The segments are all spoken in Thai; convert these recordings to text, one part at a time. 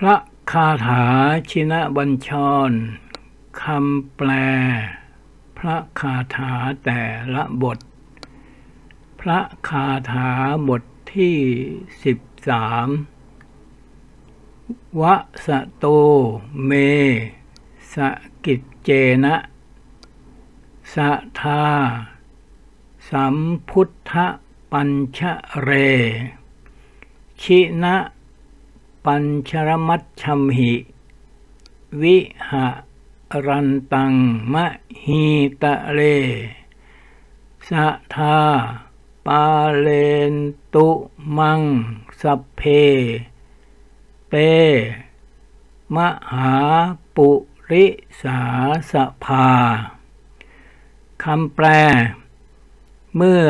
พระคาถาชินบัญชรคำแปล พระคาถาแต่ละบท พระคาถาบทที่สิบสามวะสะโตเม สกิจเจนะ สะทา สัมพุทธปัญชเร ชินะ ปัญชรมัชชัมหิ วิหะรันตังมะฮีตะเล สะทาปาเลนตุมังสัพเพเตมหาปุริสาสภาคำแปล เมื่อ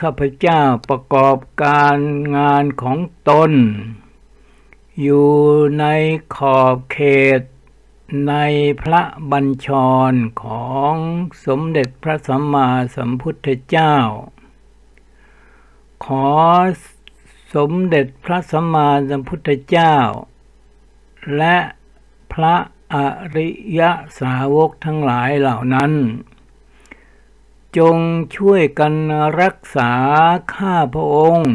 ข้าพเจ้าประกอบการงานของตน อยู่ในขอบเขตในพระบัญชรของสมเด็จพระสัมมาสัมพุทธเจ้า ขอสมเด็จพระสัมมาสัมพุทธเจ้า และพระอริยสาวกทั้งหลายเหล่านั้น จงช่วยกันรักษาข้าพระองค์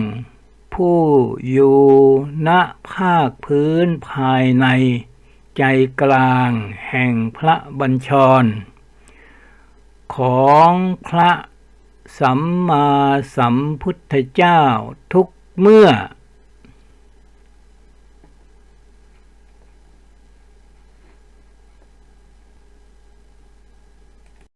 ผู้อยู่ณภาคพื้นภายใน ใจกลางแห่งพระบัญชร ของพระสัมมาสัมพุทธเจ้าทุกเมื่อ